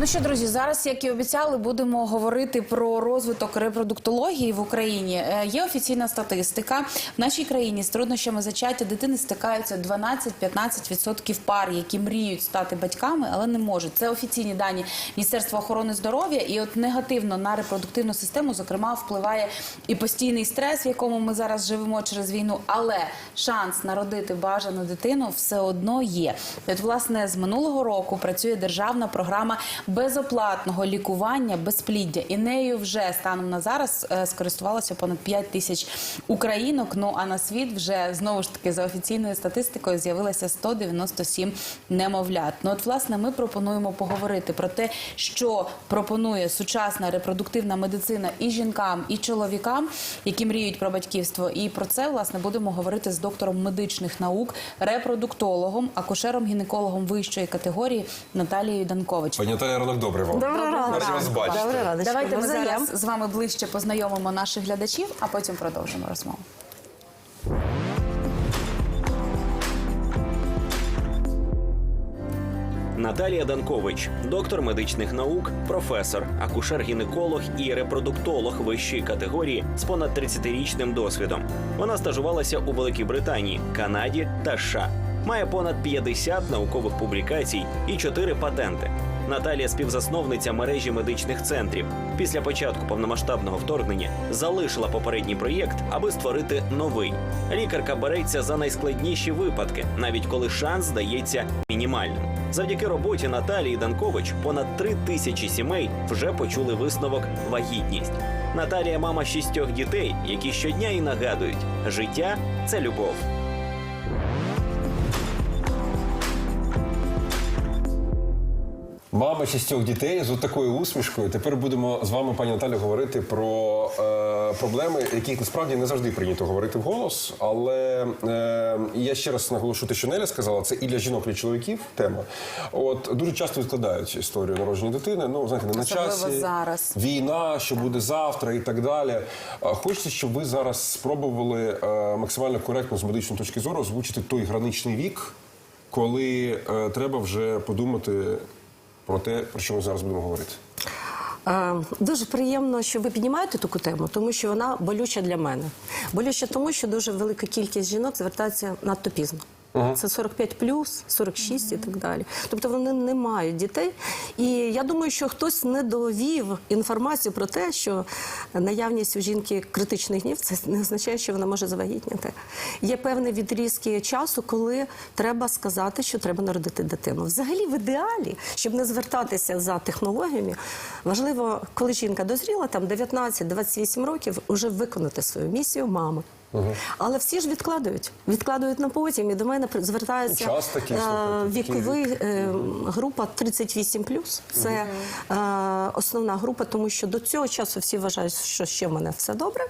Ну що, друзі, зараз, як і обіцяли, будемо говорити про розвиток репродуктології в Україні. Е, Є офіційна статистика. В нашій країні з труднощами зачаття дитини стикаються 12-15% пар, які мріють стати батьками, але не можуть. Це офіційні дані Міністерства охорони здоров'я, і от негативно на репродуктивну систему, зокрема, впливає і постійний стрес, в якому ми зараз живемо через війну. Але шанс народити бажану дитину все одно є. От, власне, з минулого року працює державна програма безоплатного лікування безпліддя. І нею вже станом на зараз е, скористувалося понад 5 тисяч українок. Ну а на світ вже знову ж таки за офіційною статистикою з'явилося 197 немовлят. Ну от власне ми пропонуємо поговорити про те, що пропонує сучасна репродуктивна медицина і жінкам, і чоловікам, які мріють про батьківство. І про це власне будемо говорити з доктором медичних наук, репродуктологом, акушером-гінекологом вищої категорії Наталією Данкович. Пані Наталя, ранок добрий вам. Доброго ранку. Раді вас бачити. Доброго ранку. Давайте ми зараз з вами ближче познайомимо наших глядачів, а потім продовжимо розмову. Наталія Данкович, доктор медичних наук, професор, акушер-гінеколог і репродуктолог вищої категорії з понад 30-річним досвідом. Вона стажувалася у Великій Британії, Канаді та США. Має понад 50 наукових публікацій і 4 патенти. Наталія співзасновниця мережі медичних центрів. Після початку повномасштабного вторгнення залишила попередній проєкт, аби створити новий. Лікарка береться за найскладніші випадки, навіть коли шанс здається мінімальним. Завдяки роботі Наталії Данкович понад три тисячі сімей вже почули висновок вагітність. Наталія мама шістьох дітей, які щодня і нагадують: життя це любов. Мама шістьох дітей з такою усмішкою. Тепер будемо з вами, пані Наталі, говорити про е, проблеми, яких насправді не завжди прийнято говорити вголос. Але е, я ще раз наголошу те, що Неля сказала, це і для жінок, і для чоловіків тема. От дуже часто відкладають історію народження дитини. Ну знаєте, не на Особливо часі зараз. війна, що буде завтра, і так далі. Хочеться, щоб ви зараз спробували е, максимально коректно з медичної точки зору озвучити той граничний вік, коли е, треба вже подумати про те, про що ми зараз будемо говорити. Е, Дуже приємно, що ви піднімаєте таку тему, тому що вона болюча для мене. Болюча тому, що дуже велика кількість жінок звертається надто пізно. Це 45 плюс, 46 і так далі. Тобто вони не мають дітей. І я думаю, що хтось не довів інформацію про те, що наявність у жінки критичних днів це не означає, що вона може завагітніти. Є певні відрізки часу, коли треба сказати, що треба народити дитину. Взагалі, в ідеалі, щоб не звертатися за технологіями, важливо, коли жінка дозріла, там 19-28 років, уже виконати свою місію мами. Але всі ж відкладають, відкладають на потім. І до мене звертається Час такий, е, такий віковий е, група 38+. Це е, основна група, тому що до цього часу всі вважають, що ще в мене все добре.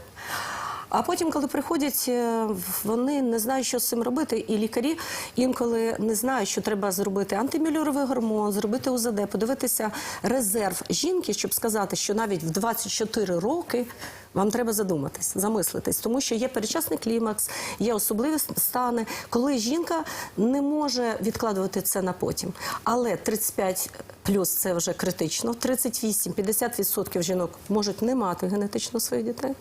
А потім, коли приходять, е, вони не знають, що з цим робити. І лікарі інколи не знають, що треба зробити антимюлюровий гормон, зробити УЗД, подивитися резерв жінки, щоб сказати, що навіть в 24 роки вам треба задуматись, замислитись, тому що є передчасний клімакс, є особливі стани, коли жінка не може відкладувати це на потім. Але 35 плюс це вже критично. 38-50% жінок можуть не мати генетично своїх дітей.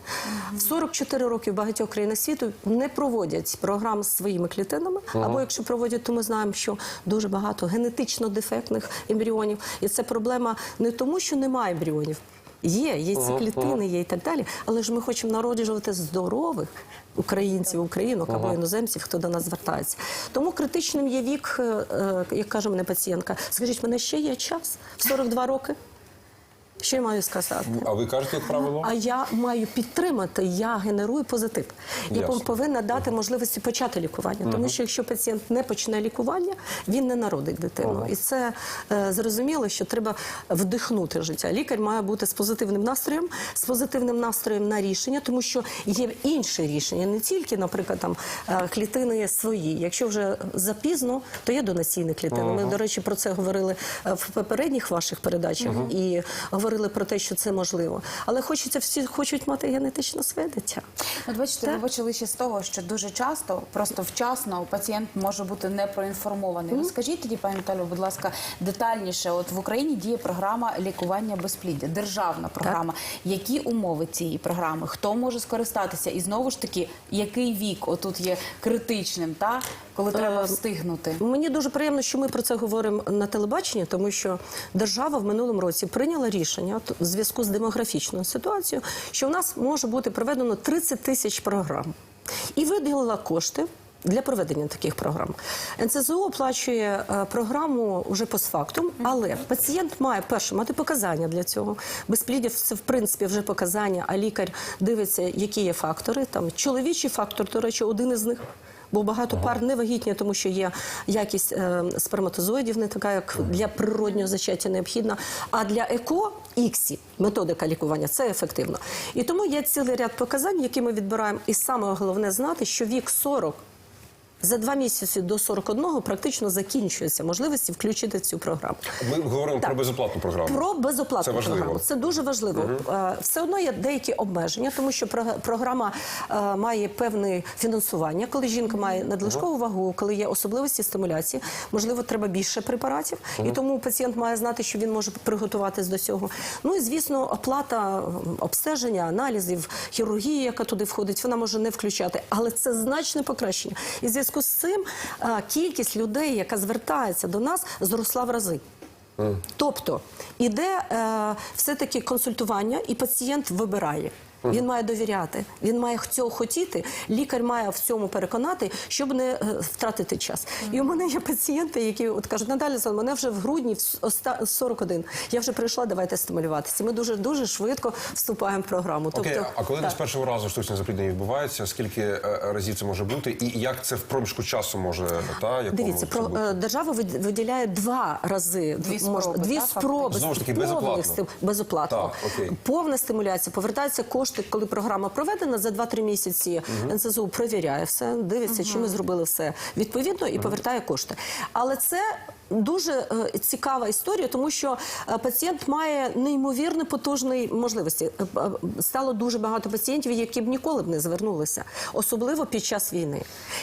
В 44 роки в багатьох країнах світу не проводять програм з своїми клітинами. Або якщо проводять, то ми знаємо, що дуже багато генетично дефектних ембріонів. І це проблема не тому, що немає ембріонів. Є, є ці клітини, є і так далі. Але ж ми хочемо народжувати здорових українців, українок або іноземців, хто до нас звертається. Тому критичним є вік, е, е, як каже мене пацієнтка. Скажіть, в мене ще є час в 42 роки. Що я маю сказати? А ви кажете, як правило? А я маю підтримати, я генерую позитив. Я Ясно. повинна дати можливості почати лікування. Тому що якщо пацієнт не почне лікування, він не народить дитину. І це е, зрозуміло, що треба вдихнути життя. Лікар має бути з позитивним настроєм, з позитивним настроєм на рішення, тому що є інші рішення, не тільки, наприклад, там е, клітини свої. Якщо вже запізно, то є донаційні клітини. Ми, до речі, про це говорили е, в попередніх ваших передачах і говорили про те, що це можливо. Але хочеться всі хочуть мати генетично своє дитя. От бачите, Так. ви почали ще з того, що дуже часто, просто вчасно, пацієнт може бути не проінформований. Розкажіть тоді, пані Наталю, будь ласка, детальніше. От в Україні діє програма лікування безпліддя, державна програма. Які умови цієї програми? Хто може скористатися? І знову ж таки, який вік отут є критичним, та коли треба встигнути? Мені дуже приємно, що ми про це говоримо на телебаченні, тому що держава в минулому році прийняла рішення от, в зв'язку з демографічною ситуацією, що в нас може бути проведено 30 тисяч програм і виділила кошти. Для проведення таких програм НСЗУ оплачує е, програму вже постфактум, але пацієнт має перше мати показання для цього. Безпліддя це в принципі вже показання, а лікар дивиться, які є фактори. Там чоловічий фактор, до речі, один із них. Бо багато пар не вагітні, тому що є якість е, сперматозоїдів не така, як для природнього зачаття необхідна. А для еко іксі методика лікування це ефективно. І тому є цілий ряд показань, які ми відбираємо. І саме головне знати, що вік 40 за два місяці до 41 практично закінчується можливості включити цю програму. Ми говоримо про безоплатну програму. Про безоплатну Це програму. Це дуже важливо. Е, Все одно є деякі обмеження, тому що програма е, має певне фінансування. Коли жінка має надлишкову вагу, коли є особливості стимуляції, можливо, треба більше препаратів, і тому пацієнт має знати, що він може приготуватись до цього. Ну і звісно, оплата обстеження, аналізів, хірургії, яка туди входить, вона може не включати, але це значне покращення. І в зв'язку з цим кількість людей, яка звертається до нас, зросла в рази. Тобто іде е, все-таки консультування, і пацієнт вибирає. Він має довіряти, він має цього хотіти. Лікар має в цьому переконати, щоб не е, втратити час. І у мене є пацієнти, які от кажуть, Наталя, Сан, мене вже в грудні в оста- 41. Я вже прийшла, давайте стимулюватися. Ми дуже дуже швидко вступаємо в програму. Окей, тобто, а коли так. з першого разу штучне запліднення відбувається, скільки е, разів це може бути, і як це в проміжку часу може та якому Дивіться, про бути? е, держава виділяє два рази Дві спроби, дві так, спроби Знову ж таки, безоплатно? безоплатно. Так, окей. Повна стимуляція. Повертаються кошти, коли програма проведена за 2-3 місяці. НСЗУ перевіряє все, дивиться, чи ми зробили все відповідно і повертає кошти. Але це. Дуже е, цікава історія, тому що е, пацієнт має неймовірно потужні можливості. Е, Стало дуже багато пацієнтів, які б ніколи б не звернулися, особливо під час війни.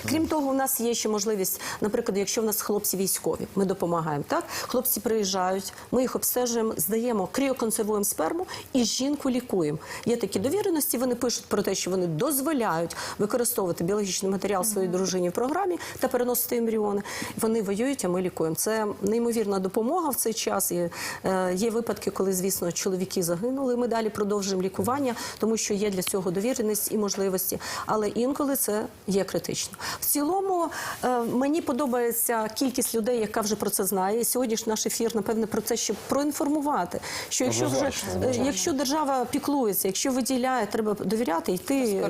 Крім того, у нас є ще можливість, наприклад, якщо в нас хлопці військові, ми допомагаємо. Так, хлопці приїжджають, ми їх обстежуємо, здаємо, кріоконсервуємо сперму і жінку лікуємо. Є такі довіреності. Вони пишуть про те, що вони дозволяють використовувати біологічний матеріал своїй дружині в програмі та переносити ембріони. Вони воюють, а ми лікуємо. Це неймовірна допомога в цей час. І, е, є випадки, коли, звісно, чоловіки загинули. Ми далі продовжуємо лікування, тому що є для цього довіреність і можливості. Але інколи це є критично. В цілому е, мені подобається кількість людей, яка вже про це знає. І сьогодні ж наш ефір, напевне, про це, щоб проінформувати. Що якщо вже е, якщо держава піклується, якщо виділяє, треба довіряти, йти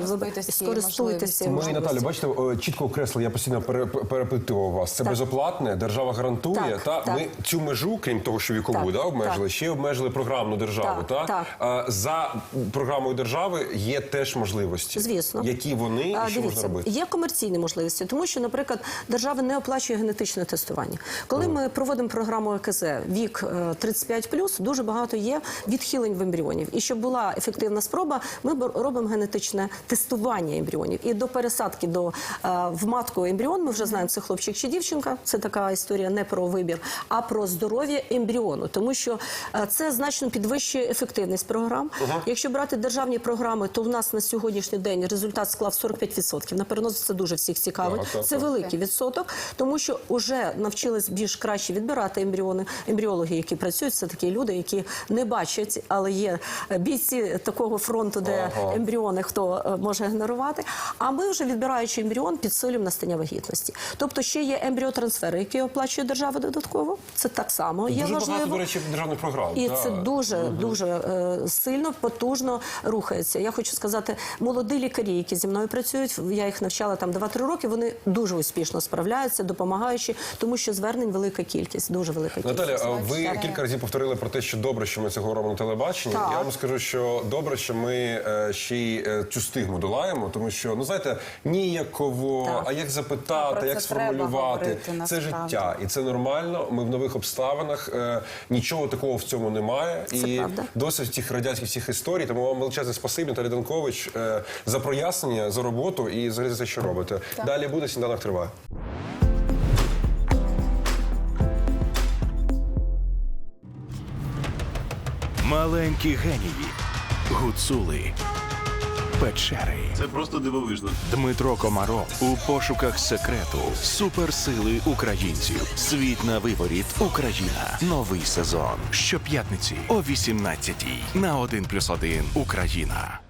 скористуйтесь Ми, можливістю. Бачите, чітко окреслили, я постійно пере- перепитував вас. Це безоплатне, держава гарантує. Так, та так. ми цю межу, крім того, що вікову Так, да, обмежили, так. ще обмежили програмну державу. Так, та так. За програмою держави є теж можливості. Звісно. Які вони і А, що можна робити? Є комерційні можливості, тому що, наприклад, держава не оплачує генетичне тестування. Коли ми проводимо програму ЕКЗ вік е, 35+, дуже багато є відхилень в ембріонів. І щоб була ефективна спроба, ми робимо генетичне тестування ембріонів. І до пересадки до е, в матку ембріон, ми вже знаємо, це хлопчик чи дівчинка. Це така історія не про вибір, а про здоров'я ембріону, тому що е, це значно підвищує ефективність програм. Якщо брати державні програми, то в нас на сьогоднішній день результат склав 45%. На перенос це дуже всіх цікавить. Це великий відсоток, тому що вже навчились більш краще відбирати ембріони. Ембріологи, які працюють, це такі люди, які не бачать, але є е, бійці такого фронту, де ембріони хто е, може генерувати. А ми вже відбираючи ембріон, підсилюємо настання вагітності. Тобто ще є ембріотрансфери, які оплачує держава треба додатково. Це так само є Дуже важливо. багато, до речі, державних програм. І так. це дуже дуже е, сильно, потужно рухається. Я хочу сказати, молоді лікарі, які зі мною працюють, я їх навчала там 2-3 роки. Вони дуже успішно справляються, допомагаючи, тому що звернень велика кількість, дуже велика кількість. Наталя, а ви кілька разів повторили про те, що добре, що ми це говоримо на телебаченні. Так. Я вам скажу, що добре, що ми е, ще й е, цю стигму долаємо, тому що ну знаєте, ніяково, Так. а як запитати, як сформулювати, говорити, це життя, і це нормально. Ми в нових обставинах. е, Нічого такого в цьому немає. Це і правда. досить тих радянських всіх історій. Тому вам величезне спасибі, Наталя Данкович, е, за прояснення, за роботу і взагалі за те, що робите. Далі буде сніданок триває. Маленькі генії, гуцули, печери. Це просто дивовижно. Дмитро Комаров у пошуках секрету суперсили українців. Світ на виворіт. Україна. Новий сезон. Щоп'ятниці о 18-й на 1+,1 Україна.